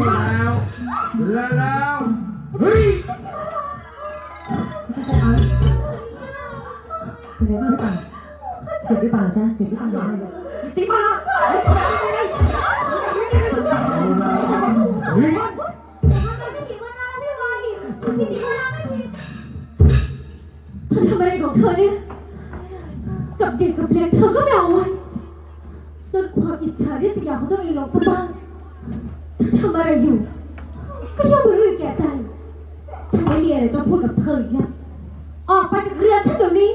แล้วและแล้วเฮ้ยเป็นไงบ้างหรือเปล่าเจ็บหรือเปล่าจ๊ะเจ็บหรือเปล่าสีมาเอาแล้วเฮ้ยเธอทำอะไรของเธอเนี่ยกับเด็กกับเล็กเธอก็ไม่เอาไว้ลดความอิจฉาที่สยามของตัวเองลงสักบ้างเธอ ทำอะไรอยู่ ก็ย่อมรู้อยู่แก่ใจ ฉันไม่มีอะไรต้องพูดกับเธออีกแล้วออกไปจากเรือฉันเดี๋ยวนี้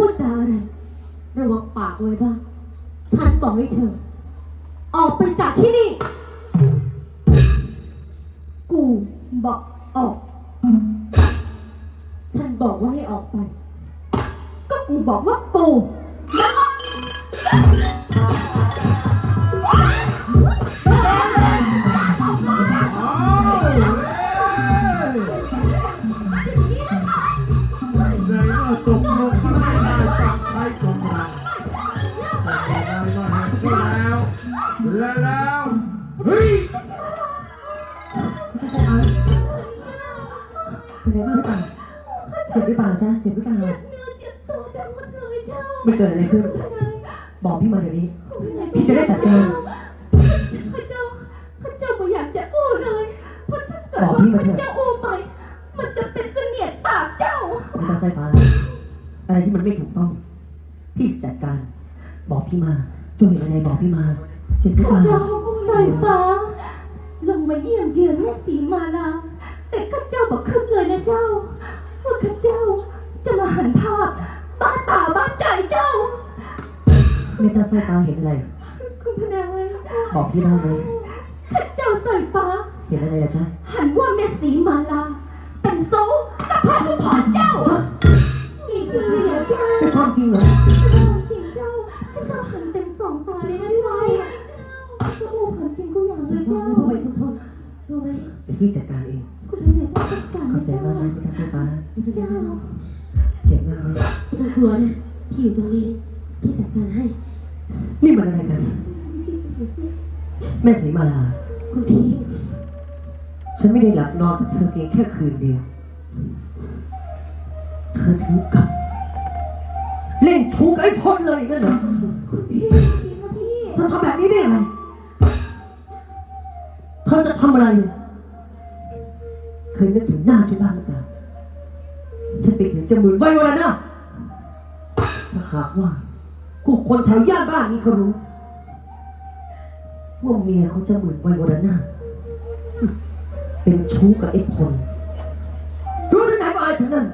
พูดจาอะไร ระวังปากไว้บ้าง ฉันบอกให้เธอ ออกไปจากที่นี่ กูบอกออก ฉันบอกว่าให้ออกไป ก็กูบอกว่ากูเอา เป็นไงบ้างหรือเปล่าเจ็บหรือเปล่าจ๊ะเจ็บหรือเปล่าเนื้อเจ็บตัวไปหมดเลยเจ้าไม่เกิดอะไรขึ้น บอกพี่มาเดี๋ยวนี้ พี่จะได้จัดการข้าเจ้าข้าเจ้าไม่อยากจะอู้เลยเพราะถ้าเกิดบอกว่าพี่มาเถข้าอะเจ้าอู้ไป มันจะเป็นเสนียดปากเจ้าไม่ต้องใจฟ้าอะไรที่มันไม่ถูกต้อง พี่จะจัดการ บอกพี่มาจุนอะไรบอกพี่มา เจ็บหรือเปข้าล่าเจ้าสายฟ้าลงมาเยี่ยมเยือนแม่สีมาลา แต่ข้าเจ้าบอกขึ้นเลยนะเจ้า ว่าข้าเจ้าจะมาหันภาพบ้าตาบ้าใจเจ้า ไม่ต้องใจฟ้าเห็นอะไร คุณพนายบอกพี่บ้างไหมข้าเจ้าสายฟ้า เห็นอะไรล่ะจ๊ะหันว่าแม่สีมาลา เป็นโซ่กับพระชุมพรเจ้าจริงๆเลยเหรอเจ้าเป็นความจริงเหรอจริงเจ้าข้าเจ้าหันเต็มสองตาเลยนะเจ้าเจ้าอู้ความจริงกูอย่างเลยฟังเจ้านะพ่อพายสุพลรู้ไหมเดี๋ยวพี่จัดการเอง คุณเป็นไหนต้องจัดการเข้าใจมากนะพี่ต้องใจฟ้าไม่เป็นไรเจ้าเจ็บมากไหมไม่ต้องกลัวนะพี่อยู่ตรงนี้พี่จัดการให้ นี่มันอะไรกัน แม่สีมาลา คุณพี่ฉันไม่ได้หลับนอนกับเธอเพียงแค่คืนเดียว เธอถึงกับ เล่นชู้กับไอ้พลเลยนั่นเหรอคุณพี่พี่คะพี่ เธอทำแบบนี้ได้ยังไงเธอจะทำอะไร เคยนึกถึงหน้าฉันบ้างหรือเปล่าฉันไปถึงจะหมื่นไว้วันนะถ้าหากว่าผู้คนแถวย่านบ้านนี้เขารู้ว่าเมียเขาจะหมื่นไว้วันนะเป็นชู้กับไอ้พลรู้ที่ไหนก็อายถึงนั่น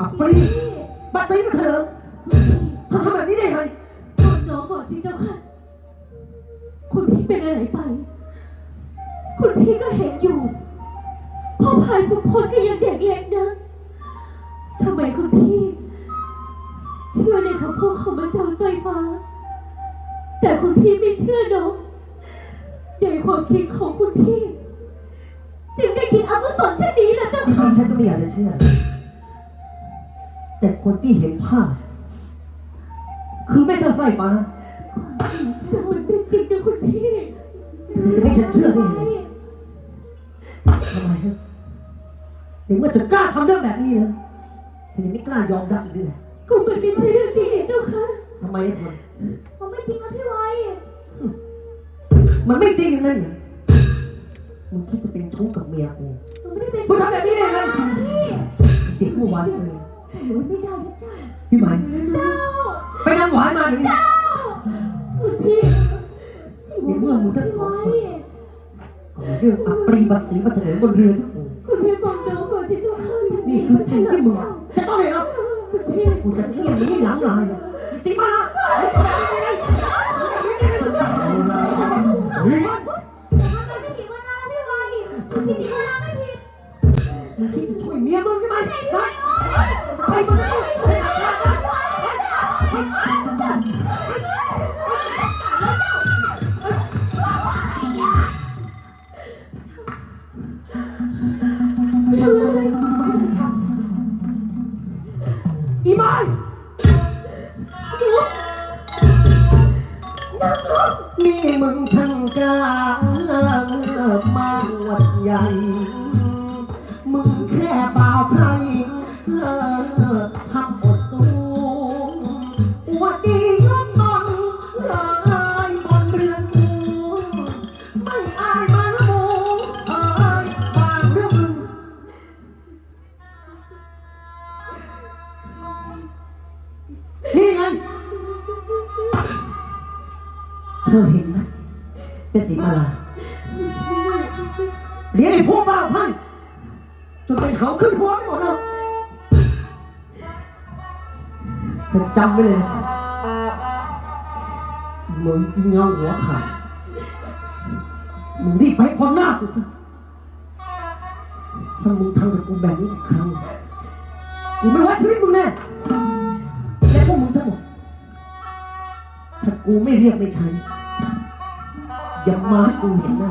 อับปรีบัตรสีมาเถอะเธอทำแบบนี้ได้ไงฟังน้องก่อนสิเจ้าค่ะ คุณพี่เป็นอะไรไป คุณพี่ก็เห็นอยู่ พ่อพายสุพลก็ยังเด็กเล็กนะทำไมคุณพี่ เชื่อในคำพูดของพระเจ้าสร้อยฟ้า แต่คุณพี่ไม่เชื่อน้องในความคิดของคุณพี่ จึงได้คิดอกุศลเช่นนี้แหละเจ้าจริค่ะงๆฉันก็ไม่อยากจะเชื่อ แต่คนที่เห็นภาพ คือแม่เจ้าสร้อยฟ้าแต่มันเป็นจริงนะคุณพี่จะให้ฉันเชื่อได้ยังไงทำไมฮะ ถึงว่าจะกล้าทำเรื่องแบบนี้เหรอเธอยังไม่กล้ายอมรับอีกด้วยก็มันไม่ใช่เรื่องจริงนี่เจ้าค่ะทำไมไอ้คนผมไม่จริงครับพี่ไว้มันไม่จริงอย่างนั้นเหรอมึงคิดจะเป็นชู้กับเมียกูผมไม่ได้เป็นมึงทำแบบนี้ได้ยังไงพี่เด็กเมื่อวานเลยหนูไม่ได้นะเจ้าพี่หมายไปนำหวายมาหนึ่งพี่ในเมื่อมึงทั้งพี่สองไว้คนก่อเรื่องอัปรีบัตสีมาเสนอบนเรือทุก คุณพี่ฟังน้องก่อนสิเจ้าค่ะนี่คือสิ่งที่มึงจะต้องได้รับคุณพี่กูจะเที่ยงนี้หลังลายสีมาเอาแล้วเฮ้ มึงแค่เปล่าไพรเลิกทำอดสูงอวดดียกตนเลยบนเรือนกูไม่อายมาละมูเอ้ยบางเรื่องมึงนี่ไงเธอเห็นไหมเป็นสีมาลา เลี้ยงไอ้พวกบ้าพันจนเป็นเขาขึ้นหัวไปหมดแล้วเธอจำไว้เลยนะมึงอีเงาหัวขาดมึงรีบไปพ้นหน้ากูซะถ้ามึงทำกับกูแบบนี้อีกครั้ง กูไม่ไว้ชีวิตมึงแน่และพวกมึงทั้งหมด ถ้ากูไม่เรียกไม่ใช้อย่ามาให้กูเห็นหน้า